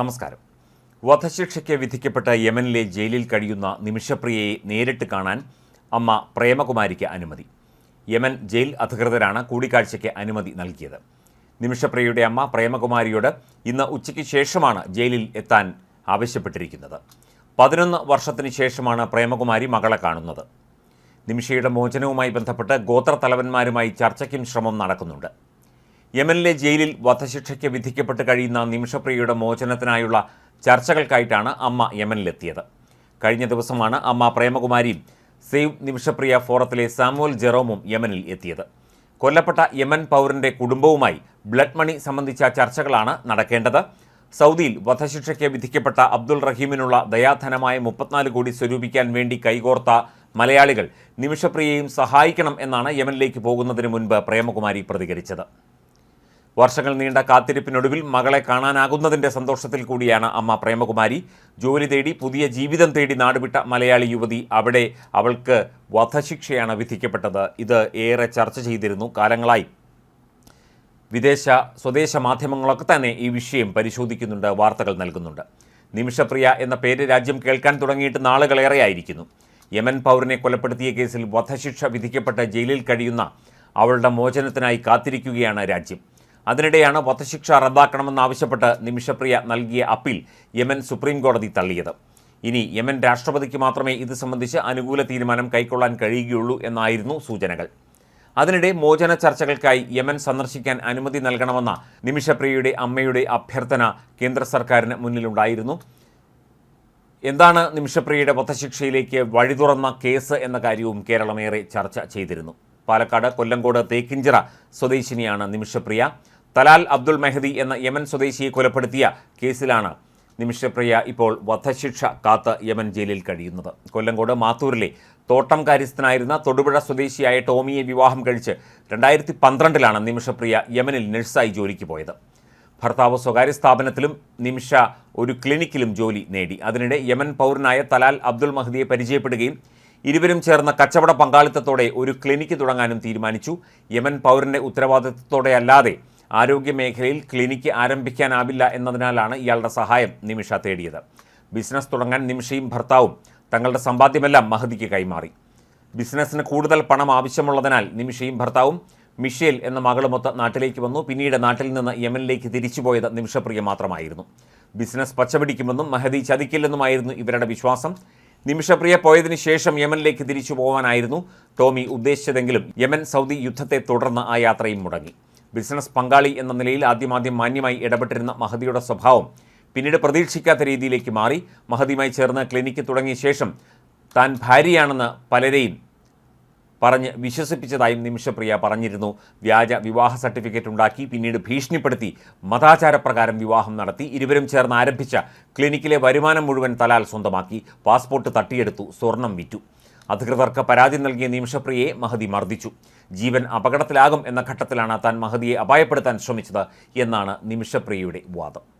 നമസ്കാരം. വധശിക്ഷയ്ക്ക് വിധിക്കപ്പെട്ട യമനിലെ ജയിലിൽ കഴിയുന്ന നിമിഷപ്രിയയെ നേരിട്ട് കാണാൻ അമ്മ പ്രേമകുമാരിക്ക് അനുമതി. യമൻ ജയിൽ അധികൃതരാണ് കൂടിക്കാഴ്ചയ്ക്ക് അനുമതി നൽകിയത്. നിമിഷപ്രിയയുടെ അമ്മ പ്രേമകുമാരിയോട് ഇന്ന് ഉച്ചയ്ക്ക് ശേഷമാണ് ജയിലിൽ എത്താൻ ആവശ്യപ്പെട്ടിരിക്കുന്നത്. പതിനൊന്ന് വർഷത്തിന് ശേഷമാണ് പ്രേമകുമാരി മകളെ കാണുന്നത്. നിമിഷയുടെ മോചനവുമായി ബന്ധപ്പെട്ട് ഗോത്രത്തലവന്മാരുമായി ചർച്ചയ്ക്കും ശ്രമം നടക്കുന്നുണ്ട്. യമനിലെ ജയിലിൽ വധശിക്ഷയ്ക്ക് വിധിക്കപ്പെട്ട് കഴിയുന്ന നിമിഷപ്രിയയുടെ മോചനത്തിനായുള്ള ചർച്ചകൾക്കായിട്ടാണ് അമ്മ യമനിലെത്തിയത്. കഴിഞ്ഞ ദിവസമാണ് അമ്മ പ്രേമകുമാരിയും സേവ് നിമിഷപ്രിയ ഫോറത്തിലെ സാമുവൽ ജെറോമും യമനിൽ എത്തിയത്. കൊല്ലപ്പെട്ട യമൻ പൗരന്റെ കുടുംബവുമായി ബ്ലഡ് മണി സംബന്ധിച്ച ചർച്ചകളാണ് നടക്കേണ്ടത്. സൗദിയിൽ വധശിക്ഷയ്ക്ക് വിധിക്കപ്പെട്ട അബ്ദുൾ റഹീമിനുള്ള ദയാധനമായ മുപ്പത്തിനാല് കോടി സ്വരൂപിക്കാൻ വേണ്ടി കൈകോർത്ത മലയാളികൾ നിമിഷപ്രിയയും സഹായിക്കണം എന്നാണ് യമനിലേക്ക് പോകുന്നതിന് മുൻപ് പ്രേമകുമാരി പ്രതികരിച്ചത്. വർഷങ്ങൾ നീണ്ട കാത്തിരിപ്പിനൊടുവിൽ മകളെ കാണാനാകുന്നതിന്റെ സന്തോഷത്തിൽ കൂടിയാണ് അമ്മ പ്രേമകുമാരി. ജോലി തേടി പുതിയ ജീവിതം തേടി നാടുവിട്ട മലയാളി യുവതി അവിടെ അവൾക്ക് വധശിക്ഷയാണ് വിധിക്കപ്പെട്ടത്. ഇത് ഏറെ ചർച്ച ചെയ്തിരുന്നു. കാലങ്ങളായി വിദേശ സ്വദേശ മാധ്യമങ്ങളൊക്കെ തന്നെ ഈ വിഷയം പരിശോധിക്കുന്നുണ്ട് വാർത്തകൾ നൽകുന്നുണ്ട്. നിമിഷപ്രിയ എന്ന പേര് രാജ്യം കേൾക്കാൻ തുടങ്ങിയിട്ട് നാളുകളേറെയായിരിക്കുന്നു. യമൻ പൗരനെ കൊലപ്പെടുത്തിയ കേസിൽ വധശിക്ഷ വിധിക്കപ്പെട്ട ജയിലിൽ കഴിയുന്ന അവളുടെ മോചനത്തിനായി കാത്തിരിക്കുകയാണ് രാജ്യം. അതിനിടെയാണ് വധശിക്ഷ റദ്ദാക്കണമെന്നാവശ്യപ്പെട്ട് നിമിഷപ്രിയ നൽകിയ അപ്പീൽ യമൻ സുപ്രീം കോടതി തള്ളിയത്. ഇനി യമൻ രാഷ്ട്രപതിക്ക് മാത്രമേ ഇത് സംബന്ധിച്ച് അനുകൂല തീരുമാനം കൈക്കൊള്ളാൻ കഴിയുകയുള്ളൂ എന്നായിരുന്നു സൂചനകൾ. അതിനിടെ മോചന ചർച്ചകൾക്കായി യമൻ സന്ദർശിക്കാൻ അനുമതി നൽകണമെന്ന നിമിഷപ്രിയയുടെ അമ്മയുടെ അഭ്യർത്ഥന കേന്ദ്ര സർക്കാരിന് മുന്നിലുണ്ടായിരുന്നു. എന്താണ് നിമിഷപ്രിയയുടെ വധശിക്ഷയിലേക്ക് വഴി തുറന്ന കേസ് എന്ന കാര്യവും കേരളമേറെ ചർച്ച ചെയ്തിരുന്നു. പാലക്കാട് കൊല്ലങ്കോട് തേക്കിഞ്ചിറ സ്വദേശിനിയാണ് നിമിഷപ്രിയ. തലാൽ അബ്ദുൾ മെഹദി എന്ന യമൻ സ്വദേശിയെ കൊലപ്പെടുത്തിയ കേസിലാണ് നിമിഷപ്രിയ ഇപ്പോൾ വധശിക്ഷ കാത്ത് യമൻ ജയിലിൽ കഴിയുന്നത്. കൊല്ലങ്കോട് മാത്തൂരിലെ തോട്ടം കാര്യസ്ഥനായിരുന്ന തൊടുപുഴ സ്വദേശിയായ ടോമിയെ വിവാഹം കഴിച്ച് രണ്ടായിരത്തി പന്ത്രണ്ടിലാണ് നിമിഷപ്രിയ യമനിൽ നഴ്സായി ജോലിക്ക് പോയത്. ഭർത്താവ് സ്വകാര്യ സ്ഥാപനത്തിലും നിമിഷ ഒരു ക്ലിനിക്കിലും ജോലി നേടി. അതിനിടെ യമൻ പൗരനായ തലാൽ അബ്ദുൾ മഹദിയെ പരിചയപ്പെടുകയും ഇരുവരും ചേർന്ന കച്ചവട പങ്കാളിത്തത്തോടെ ഒരു ക്ലിനിക്ക് തുടങ്ങാനും തീരുമാനിച്ചു. യമൻ പൗരന്റെ ഉത്തരവാദിത്തത്തോടെ അല്ലാതെ ആരോഗ്യ മേഖലയിൽ ക്ലിനിക്ക് ആരംഭിക്കാനാവില്ല എന്നതിനാലാണ് ഇയാളുടെ സഹായം നിമിഷ തേടിയത്. ബിസിനസ് തുടങ്ങാൻ നിമിഷയും ഭർത്താവും തങ്ങളുടെ സമ്പാദ്യമെല്ലാം മഹദിക്ക് കൈമാറി. ബിസിനസ്സിന് കൂടുതൽ പണം ആവശ്യമുള്ളതിനാൽ നിമിഷയും ഭർത്താവും മിഷേൽ എന്ന മകളുമൊത്ത് നാട്ടിലേക്ക് വന്നു. പിന്നീട് നാട്ടിൽ നിന്ന് യമനിലേക്ക് തിരിച്ചുപോയത് നിമിഷപ്രിയ മാത്രമായിരുന്നു. ബിസിനസ് പച്ചപിടിക്കുമെന്നും മഹദി ചതിക്കില്ലെന്നുമായിരുന്നു ഇവരുടെ വിശ്വാസം. നിമിഷപ്രിയ പോയതിനു ശേഷം യമനിലേക്ക് തിരിച്ചു പോകാനായിരുന്നു ടോമി ഉദ്ദേശിച്ചതെങ്കിലും യമൻ സൗദി യുദ്ധത്തെ തുടർന്ന് ആ യാത്രയും മുടങ്ങി. ബിസിനസ് പങ്കാളി എന്ന നിലയിൽ ആദ്യമാദ്യം മാന്യമായി ഇടപെട്ടിരുന്ന മഹദിയുടെ സ്വഭാവം പിന്നീട് പ്രതീക്ഷിക്കാത്ത രീതിയിലേക്ക് മാറി. മഹദിയുമായി ചേർന്ന് ക്ലിനിക്ക് തുടങ്ങിയ ശേഷം താൻ ഭാര്യയാണെന്ന് പലരെയും പറഞ്ഞ് വിശ്വസിപ്പിച്ചതായും നിമിഷപ്രിയ പറഞ്ഞിരുന്നു. വ്യാജ വിവാഹ സർട്ടിഫിക്കറ്റ് ഉണ്ടാക്കി പിന്നീട് ഭീഷണിപ്പെടുത്തി മതാചാരപ്രകാരം വിവാഹം നടത്തി ഇരുവരും ചേർന്ന് ആരംഭിച്ച ക്ലിനിക്കിലെ വരുമാനം മുഴുവൻ തലാൽ സ്വന്തമാക്കി പാസ്പോർട്ട് തട്ടിയെടുത്തു സ്വർണം വിറ്റു. അധികൃതർക്ക് പരാതി നൽകിയ നിമിഷപ്രിയയെ മഹതി മർദ്ദിച്ചു. ജീവൻ അപകടത്തിലാകും എന്ന ഘട്ടത്തിലാണ് താൻ മഹതിയെ അപായപ്പെടുത്താൻ ശ്രമിച്ചത് എന്നാണ് നിമിഷപ്രിയയുടെ വാദം.